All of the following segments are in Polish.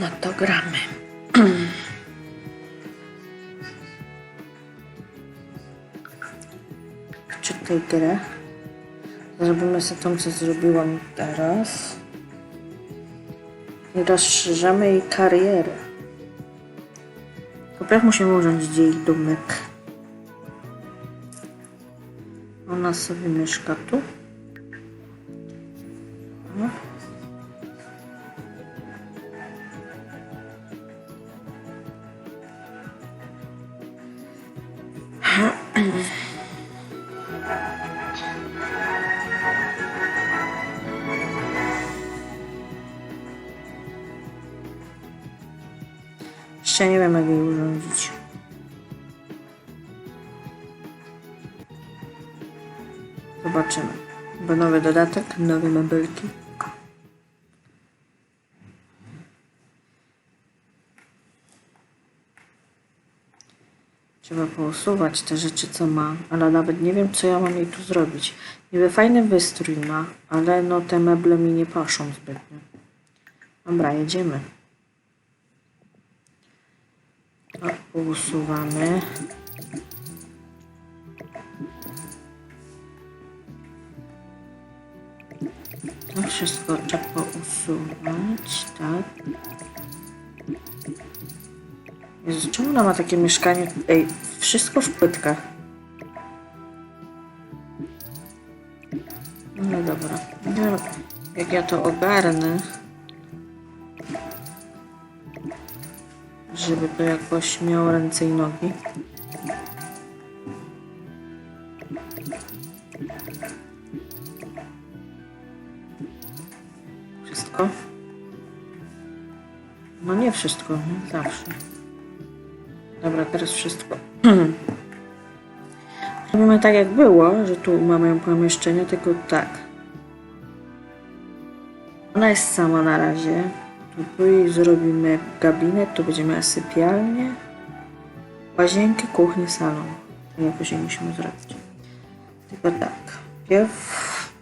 No to gramy. Czytaj grę. Zrobimy sobie tą, co zrobiłam teraz. I rozszerzamy jej karierę. Najpierw musimy urządzić jej domek. Ona sobie mieszka tu. No. Jeszcze nie wiem, jak jej urządzić. Zobaczymy. Bo nowy dodatek, nowe mebelki. Trzeba pousuwać te rzeczy, co ma, ale nawet nie wiem, co ja mam jej tu zrobić. Niby fajny wystrój ma, ale no te meble mi nie paszą zbytnio. Dobra, jedziemy. To pousuwamy. To wszystko trzeba pousuwać, tak. Jezu, czemu ona ma takie mieszkanie? Ej, wszystko w płytkach. No dobra. Wiem, jak ja to ogarnę. Żeby to jakoś miało ręce i nogi. Wszystko? No nie wszystko, nie zawsze. Dobra, teraz wszystko. Robimy tak jak było, że tu mamy pomieszczenie, tylko tak. Ona jest sama na razie. Tu jej zrobimy gabinet, tu będziemy sypialnię, łazienkę, kuchnię, salon. To jakoś jej musimy zrobić. Tylko tak. Pierw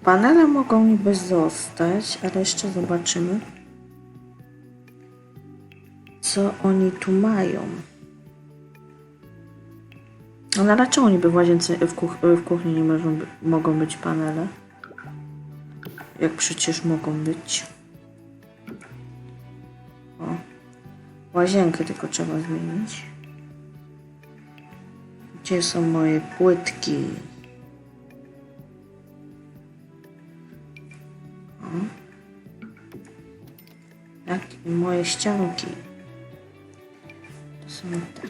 panele mogą niby zostać, ale jeszcze zobaczymy, co oni tu mają. No ale dlaczego niby w łazience, w, kuch w kuchni nie mogą być panele? Jak przecież mogą być. Łazienkę tylko trzeba zmienić. Gdzie są moje płytki? O. Tak, i moje ścianki. To są te.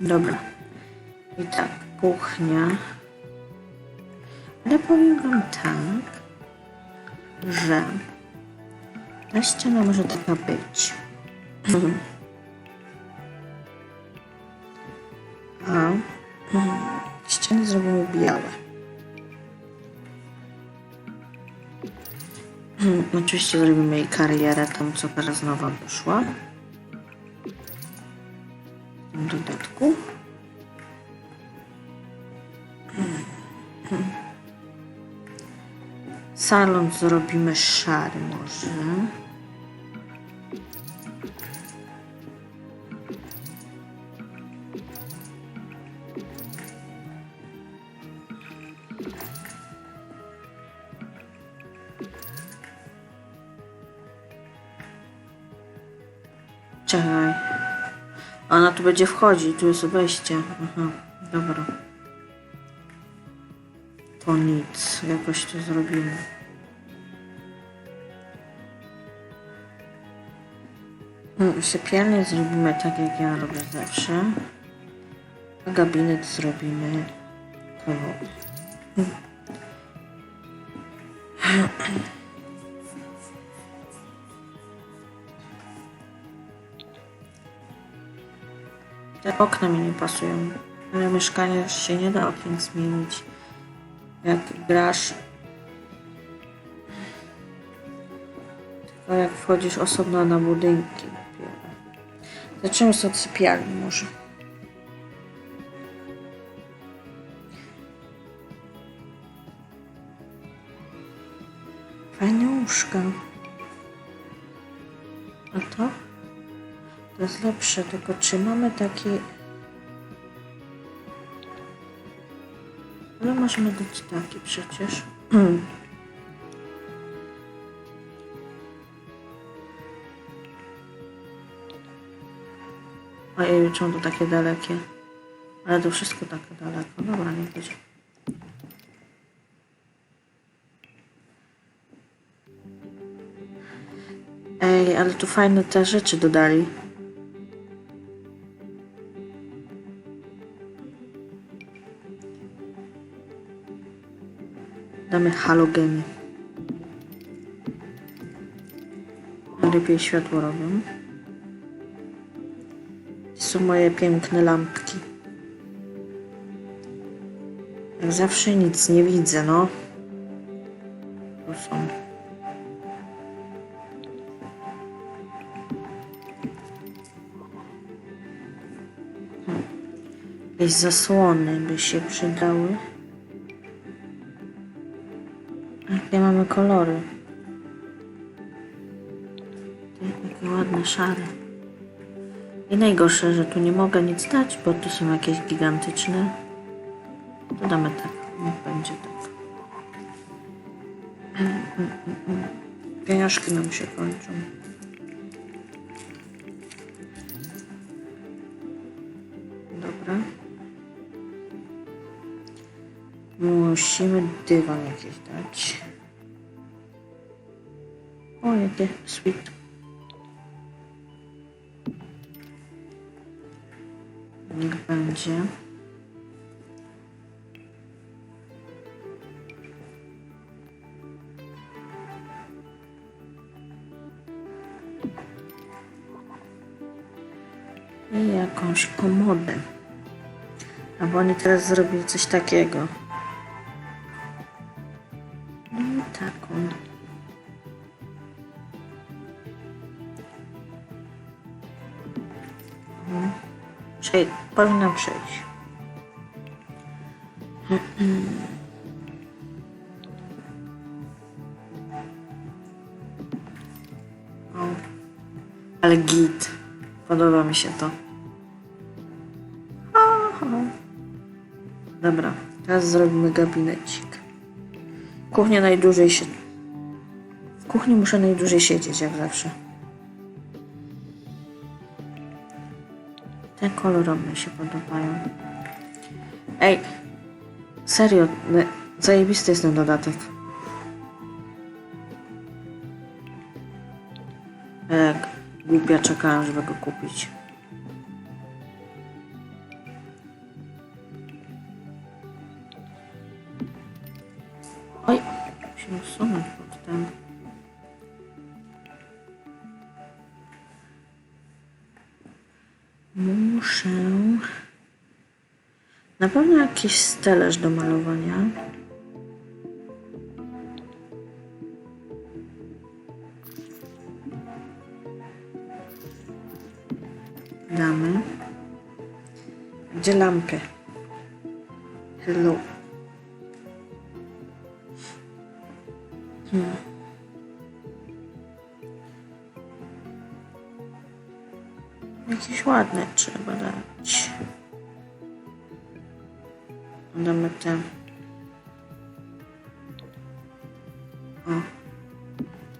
Dobra. I tak, kuchnia. Ale powiem wam tak, że ta ściana może taka być. A ściany zrobimy białe. Oczywiście zrobimy jej karierę, tam co teraz nowa wyszła. W tym dodatku. Salon zrobimy szary może. Czekaj. Ona tu będzie wchodzić, tu jest wejście. Aha, dobra. To nic, jakoś to zrobimy. Mm, Sypialnię zrobimy tak, jak ja robię zawsze. A gabinet zrobimy. Te okna mi nie pasują. Ale mieszkanie się nie da okien zmienić. Jak grasz. Tylko jak wchodzisz osobno na budynki. Zaczniemy sobie od sypialni może. Lepsze, tylko czy mamy taki... Ale możemy dać taki przecież. Ojej, czemu to takie dalekie? Ale to wszystko takie daleko. Dobra, nie będzie. Ej, ale tu fajne te rzeczy dodali. Damy halogeny. Lepiej światło robią. Są moje piękne lampki. Jak zawsze nic nie widzę, no. Tu są. Jakieś zasłony by się przydały. Kolory? Te Takie ładne, szare. I najgorsze, że tu nie mogę nic dać, bo tu są jakieś gigantyczne. To damy tak. Niech będzie tak. Pieniążki nam się kończą. Dobra. Musimy dywan jakiś dać. Jakie sweet. Niech będzie. I jakąś komodę. A bo oni teraz zrobili coś takiego. No i taką. Przej- powinna przejść. O. Ale git. Podoba mi się to. Dobra, teraz zrobimy gabinecik. Kuchnia najdłużej się... W kuchni muszę najdłużej siedzieć, jak zawsze. Kolorowe się podobają. Ej, serio, zajebisty jest ten dodatek. Jak głupia czekałem, żeby go kupić. Jakiś stelaż do malowania. Damy. Gdzie lampy? Hello. Hmm. Jakieś ładne trzeba Te. O.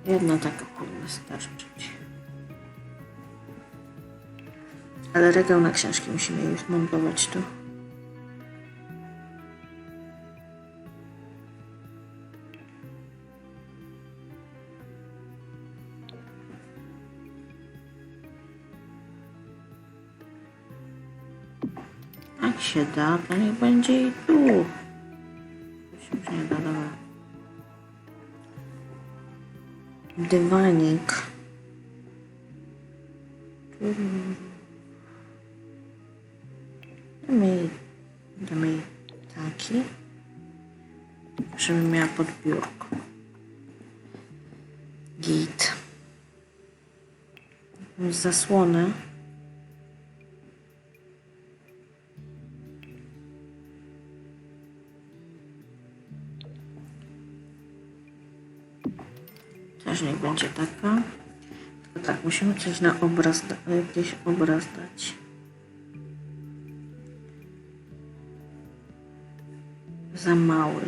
Jedna taka powinna starczyć. Ale regał na książki musimy już montować tu. Się da, to niech będzie i tu. To się nie da, dobra. Dywanik. Damy, damy taki, żeby miała pod biurko. Git. Zasłonę. Też niech będzie taka. To tak, musimy coś na obraz, jakiś obraz dać. Za mały.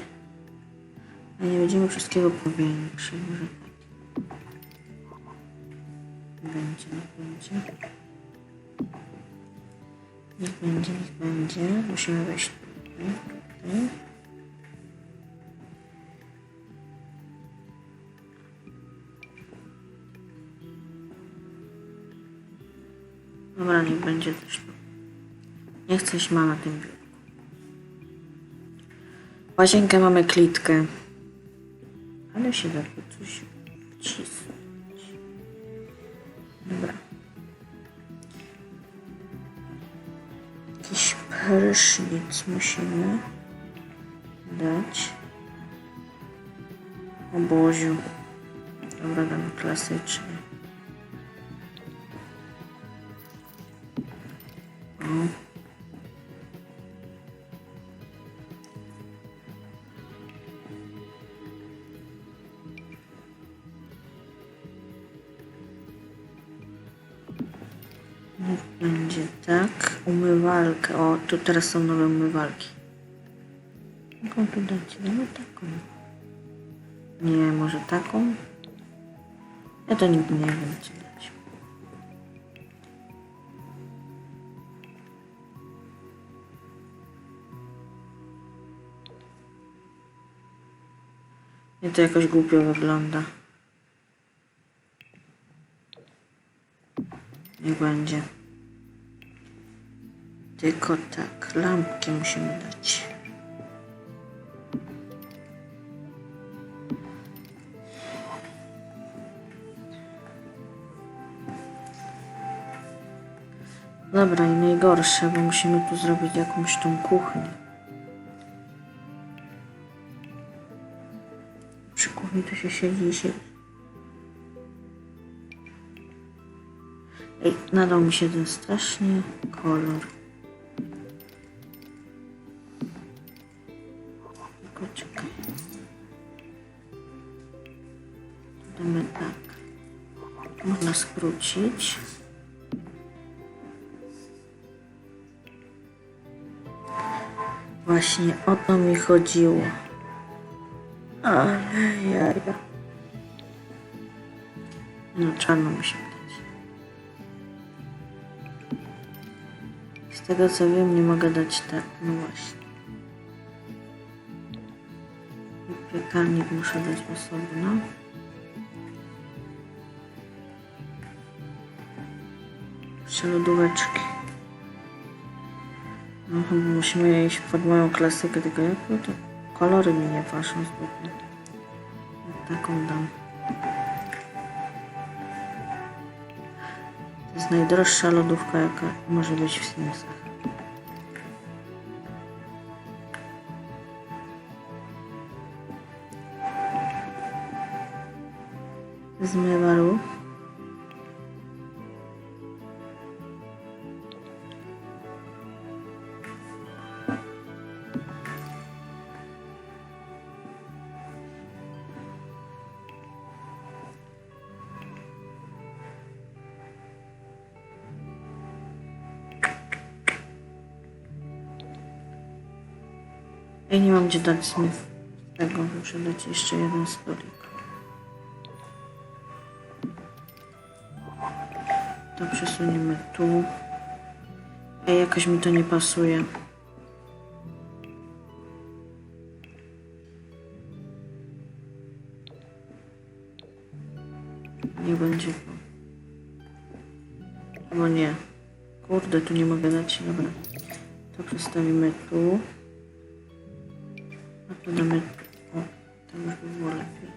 A nie będziemy wszystkiego powiększyć. Może tak. Będzie, niech będzie. Niech będzie, niech będzie. Musimy wejść tutaj. Nie chcę ma na tym biurku. Łazienkę mamy klitkę. Ale się da coś wcisnąć. Dobra. Jakiś prysznic musimy dać. Oboziu. Dobra, damy klasycznie. Będzie tak. Umywalkę. O, tu teraz są nowe umywalki. Jaką tu dać? Damy taką. Nie, może taką? Ja to nigdy nie wiem, co dać. Nie, to jakoś głupio wygląda. Niech będzie. Tylko tak, lampki musimy dać. Dobra, i najgorsze, bo musimy tu zrobić jakąś tą kuchnię. Przy kuchni to się siedzi i siedzi. Ej, nadał mi się ten strasznie kolor. Skrócić. Właśnie o to mi chodziło. Ale jaja. No czarno musimy dać. Z tego co wiem, nie mogę dać tak. No właśnie. Piekarnik muszę dać osobno. Jeszcze lodóweczki. No musimy iść pod moją klasykę, tylko jak to kolory mi nie paszą zbytnio. Taką dam. To jest najdroższa lodówka, jaka może być w Simsach. Zmywaru. Ja gdzie dać zmyw. Tego muszę dać jeszcze jeden stolik. To przesuniemy tu. Ej, jakoś mi to nie pasuje. Nie będzie. Albo nie. Kurde, tu nie mogę dać. Dobra. To przestawimy tu. Tu. O, to już by było lepiej.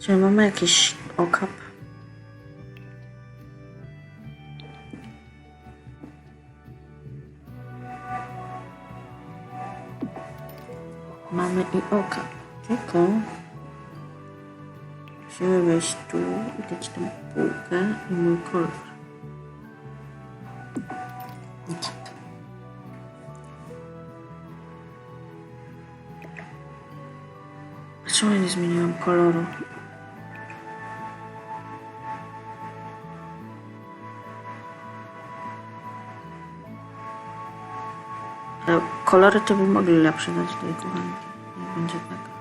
Czy mamy jakiś okap? I okap. Tylko musimy wejść tu i dać tą półkę i mój kolor. Ja nie zmieniłam koloru? Kolory to by mogli lepsze dać tej kochanki. Jak będzie tak.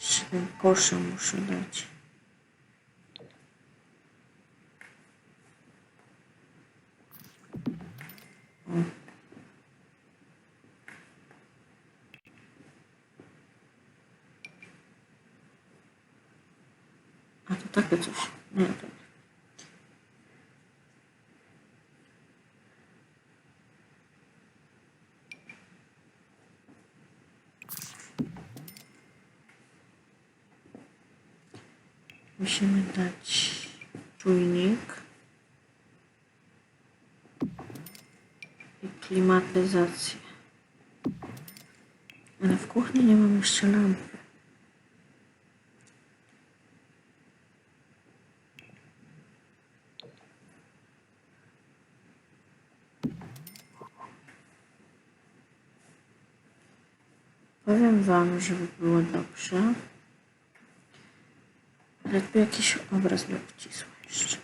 Jeszcze kosze muszę dać. O. A to takie coś. Nie, to nie. Musimy dać czujnik i klimatyzację. Ale w kuchni nie mam jeszcze lampy. Powiem Wam, żeby było dobrze. Jakiś obraz był obcisły jeszcze.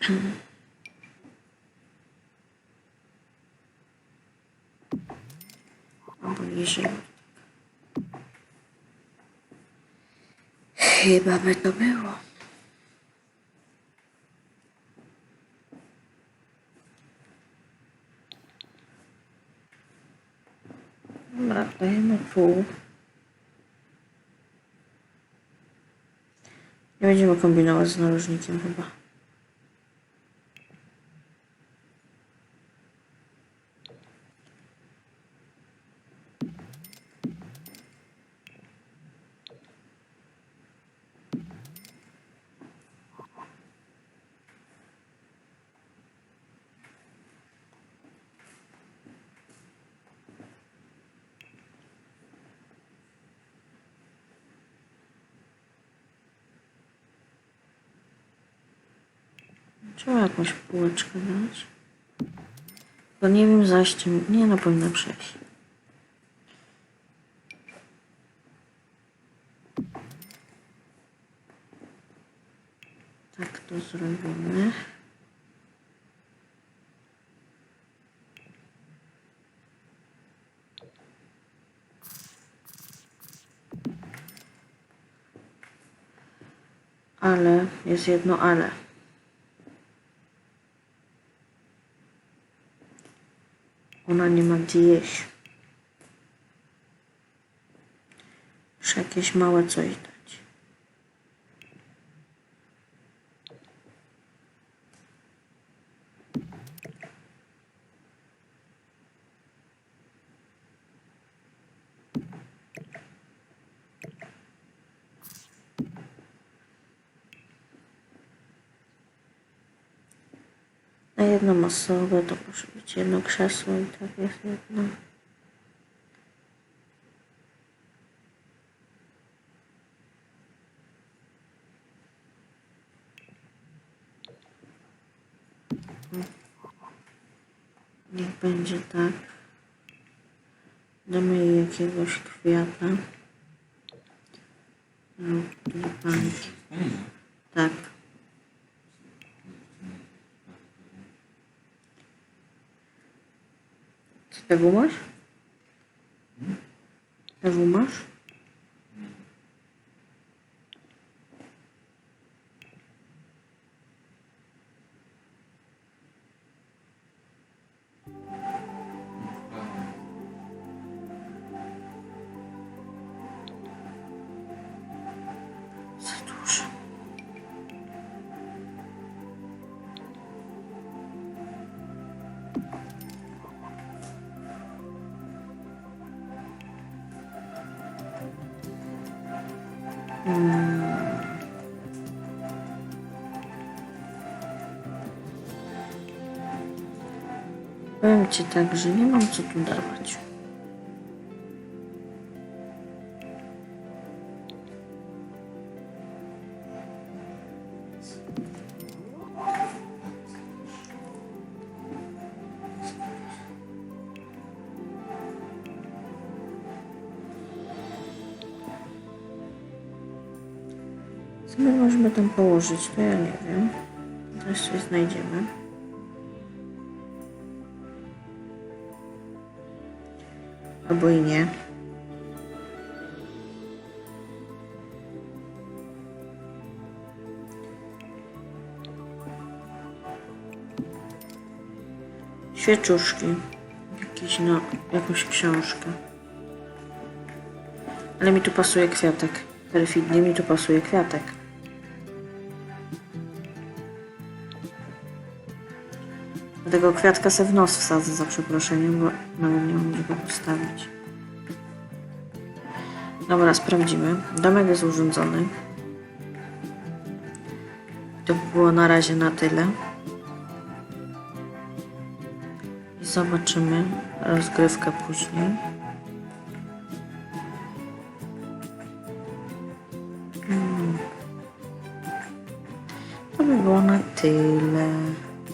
Albo niżej. Chyba by to było. Dobra, dajemy tu. Będziemy kombinować z narożnikiem chyba. Trzeba jakąś półeczkę dać. To nie wiem zaś czym. Nie no, powinna przejść. Tak to zrobimy. Ale, jest jedno ale. Ona nie ma gdzie jeść. Muszę jakieś małe coś osobę to może być jedno krzesło i tak jest jedno. Niech będzie tak. Damy jakiegoś kwiata. Lub tulipanki. Tak. Co tego Powiem Ci tak, że nie mam co tu dawać. Co my możemy tam położyć, to ja nie wiem. Coś znajdziemy. Albo i nie. Świeczuszki. Jakieś no, jakąś książkę. Ale mi tu pasuje kwiatek. Perfidnie mi tu pasuje kwiatek. Dlatego kwiatka se w nos wsadzę za przeproszeniem, bo nawet nie gdzie go postawić. Dobra, sprawdzimy. Domek jest urządzony. To by było na razie na tyle. I zobaczymy rozgrywkę później. To by było na tyle.